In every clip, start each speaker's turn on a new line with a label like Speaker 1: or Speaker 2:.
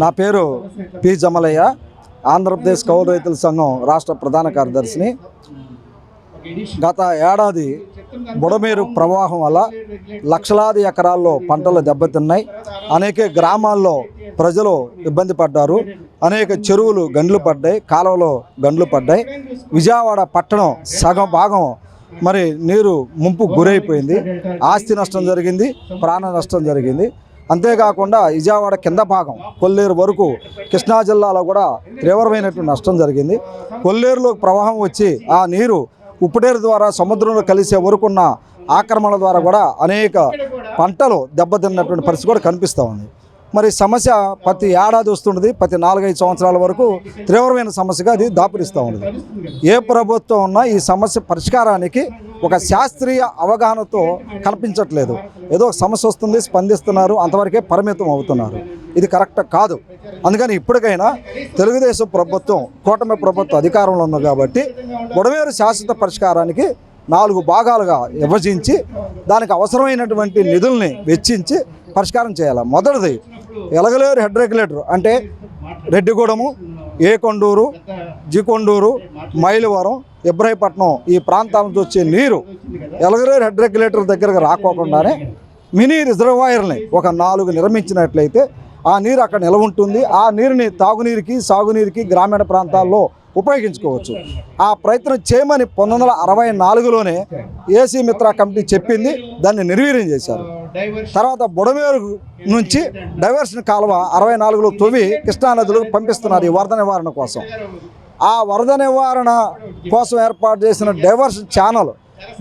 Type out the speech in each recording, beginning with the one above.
Speaker 1: నా పేరు పి. జమలయ్య ఆంధ్రప్రదేశ్ కౌలు రైతుల సంఘం రాష్ట్ర ప్రధాన కార్యదర్శిని. గత ఏడాది బుడమేరు ప్రవాహం వల్ల లక్షలాది ఎకరాల్లో పంటలు దెబ్బతిన్నాయి. అనేక గ్రామాల్లో ప్రజలు ఇబ్బంది పడ్డారు. అనేక చెరువులు గండ్లు పడ్డాయి కాలువలో గండ్లు పడ్డాయి. విజయవాడ పట్టణం సగం భాగం మరి నీరు ముంపు గురైపోయింది. ఆస్తి నష్టం జరిగింది ప్రాణ నష్టం జరిగింది. అంతేకాకుండా విజయవాడ కింద భాగం కొల్లేరు వరకు కృష్ణా జిల్లాలో కూడా తీవ్రమైనటువంటి నష్టం జరిగింది. కొల్లేరులో ప్రవాహం వచ్చి ఆ నీరు ఉప్పుటేరు ద్వారా సముద్రంలో కలిసే వరకున్న ఆక్రమణ ద్వారా కూడా అనేక పంటలు దెబ్బతిన్నటువంటి పరిస్థితి కూడా కనిపిస్తూ ఉంది. మరి సమస్య ప్రతి ఏడాది వస్తుంటుంది ప్రతి నాలుగైదు సంవత్సరాల వరకు తీవ్రమైన సమస్యగా అది దాపురిస్తూ ఉంది ఏ ప్రభుత్వం ఉన్నా ఈ సమస్య పరిష్కారానికి ఒక శాస్త్రీయ అవగాహనతో కనిపించట్లేదు. ఏదో సమస్య వస్తుంది స్పందిస్తున్నారు అంతవరకే పరిమితం అవుతున్నారు. ఇది కరెక్ట్ కాదు. అందుకని ఇప్పటికైనా తెలుగుదేశం ప్రభుత్వం కూటమి ప్రభుత్వం అధికారంలో ఉంది కాబట్టి గొడవేరు శాశ్వత పరిష్కారానికి నాలుగు భాగాలుగా విభజించి దానికి అవసరమైనటువంటి నిధుల్ని వెచ్చించి పరిష్కారం చేయాలి. మొదటిది ఎలగలేరు హెడ్ రెగ్యులేటర్. అంటే రెడ్డిగూడెము ఏకొండూరు జికొండూరు మైలవరం ఇబ్రాహీపట్నం ఈ ప్రాంతాల నుంచి వచ్చే నీరు ఎలగలేరు హెడ్ రెగ్యులేటర్ దగ్గరకు రాకోకుండానే మినీ రిజర్వాయర్ని ఒక నాలుగు నిర్మించినట్లయితే ఆ నీరు అక్కడ నిలవ ఉంటుంది ఆ నీరుని తాగునీరుకి సాగునీరుకి గ్రామీణ ప్రాంతాల్లో ఉపయోగించుకోవచ్చు. ఆ ప్రయత్నం చేయమని పంతొమ్మిది వందల అరవై నాలుగులోనే ఏసీ మిత్ర కమిటీ చెప్పింది. దాన్ని నిర్వీర్యం చేశారు. తర్వాత బుడమేరు నుంచి డైవర్షన్ కాలువ అరవై నాలుగులో తొవి కృష్ణానదిలో పంపిస్తున్నారు ఈ వరద నివారణ కోసం. ఆ వరద నివారణ కోసం ఏర్పాటు చేసిన డైవర్షన్ ఛానల్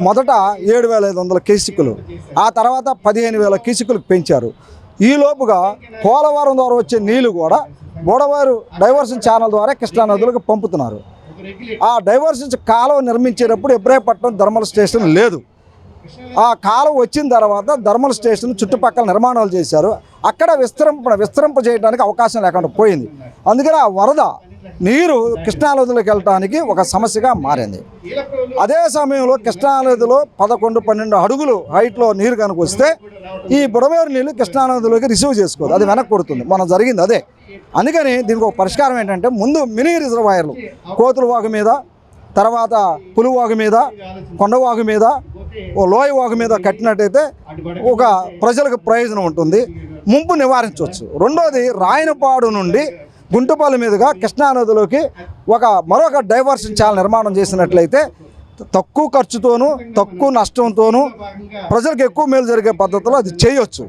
Speaker 1: మొదట ఏడు వేల ఐదు వందల కీసికులు ఆ తర్వాత పదిహేను వేల కీసికులకు పెంచారు. ఈ లోపుగా పోలవరం ద్వారా వచ్చే నీళ్ళు కూడా బోడవారు డైవర్షన్ ఛానల్ ద్వారా కృష్ణానదులకు పంపుతున్నారు. ఆ డైవర్షన్ కాలువ నిర్మించేటప్పుడు ఇబ్రాహీపట్నం థర్మల్ స్టేషన్ లేదు. ఆ కాలం వచ్చిన తర్వాత ధర్మల్ స్టేషన్ చుట్టుపక్కల నిర్మాణాలు చేశారు. అక్కడ విస్తరింప విస్తరింప చేయడానికి అవకాశం లేకుండా పోయింది. అందుకని ఆ వరద నీరు కృష్ణానదిలోకి వెళ్ళటానికి ఒక సమస్యగా మారింది. అదే సమయంలో కృష్ణానదిలో పదకొండు పన్నెండు అడుగులు హైట్లో నీరు కనుక వస్తే ఈ బుడమేరు నీళ్ళు కృష్ణానదిలోకి రిసీవ్ చేసుకోదు. అది వెనక్కి కొడుతుంది. మనం జరిగింది అదే. అందుకని దీనికి ఒక పరిష్కారం ఏంటంటే ముందు మినీ రిజర్వాయర్లు కోతుల వాగు మీద తర్వాత పులివాగు మీద కొండవాగు మీద ఓ లోయ వాగు మీద కట్టినట్టయితే ఒక ప్రజలకు ప్రయోజనం ఉంటుంది. ముంపు నివారించవచ్చు. రెండోది రాయనపాడు నుండి గుంటుపల్లి మీదుగా కృష్ణానదిలోకి ఒక మరొక డైవర్షన్ ఛానల్ నిర్మాణం చేసినట్లయితే తక్కువ ఖర్చుతోనూ తక్కువ నష్టంతోనూ ప్రజలకు ఎక్కువ మేలు జరిగే పద్ధతిలో అది చేయొచ్చు.